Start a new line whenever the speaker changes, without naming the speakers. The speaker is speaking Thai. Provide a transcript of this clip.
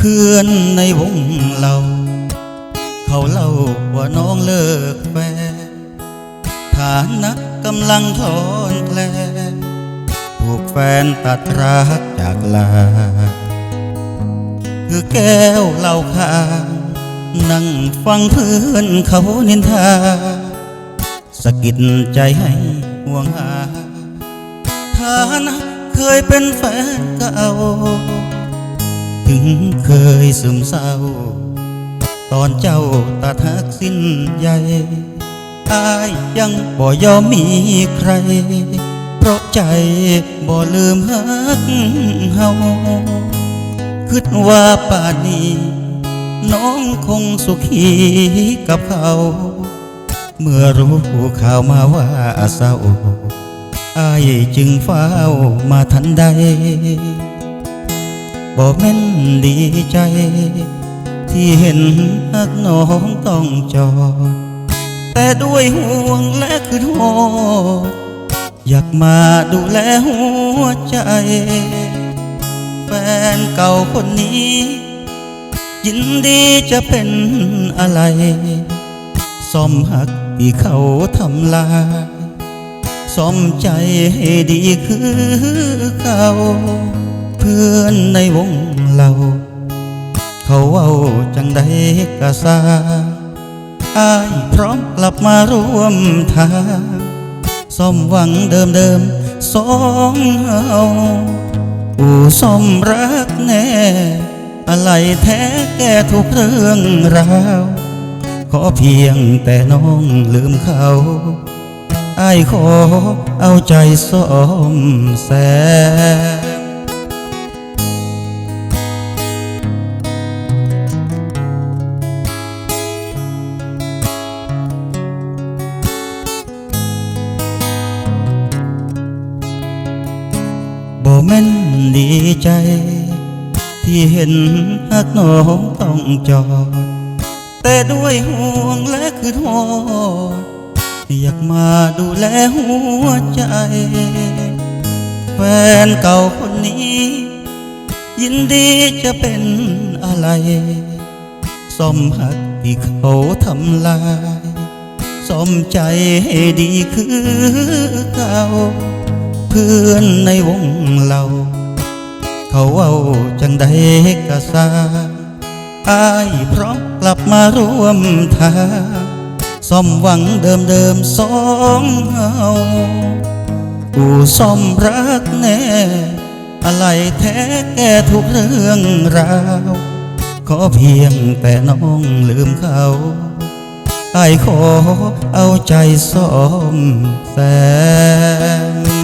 เพื่อนในวงเรา เขาเล่าว่าน้องเลิกแฟนฐานะกำลังคลอนแคลนถูกแฟนตัดรักจากลา คือแก้วเหล้าขางนั่งฟังเพื่อนเขานินทาสะกิดใจให้ห่วงหาฐานะเคยเป็นแฟนเก่า ถึงเคยซึมเศร้า ตอนเจ้าตัดหักสิ้นใยอายยังบ่ยอมมีใคร เพราะใจบ่ลืมหักเฮาคิดว่าป่านนี้ น้องคงสุขีกับเขา เมื่อรู้ข่าวมาว่าเศร้าอายจึงเฝ้ามาทันใด บอกแม่นดีใจ ที่เห็นหักน้องต้องจอด แต่ด้วยห่วงและคือโทษอยากมาดูแลหัวใจ แฟนเก่าคนนี้ ยินดีจะเป็นอะไรซ่อมหักที่เขาทำลายซ่อมใจให้ดีคือเก่า เพื่อนในวงเราเขาเว้าจังใดกะซาอายพร้อมกลับมาร่วมทางซ่อมหวังเดิมเดิมๆสองเฮาอู่ซ่อมรักแน่ อะไรแท้แก้ทุกเรื่องราว ขอเพียงแต่น้องลืมเขาอายขอเอาใจซ่อมแซม แม่นดีใจ ที่เห็นหักน้องต้องจอด แต่ด้วยห่วงและคือโทษอยากมาดูแลหัวใจ แฟนเก่าคนนี้ ยินดีจะเป็นอะไรซ่อมหักที่เขาทำลายซ่อมใจให้ดีคือเก่า เพื่อนในวงเราเขาเว้าจังใดกะซาอายพร้อมกลับมาร่วมทางซ่อมหวังเดิมเดิมสองเฮากูซ่อมรักแน่ อะไรแท้แก้ทุกเรื่องราว ขอเพียงแต่น้องลืมเขาไอายขอเอาใจซ่อมแซม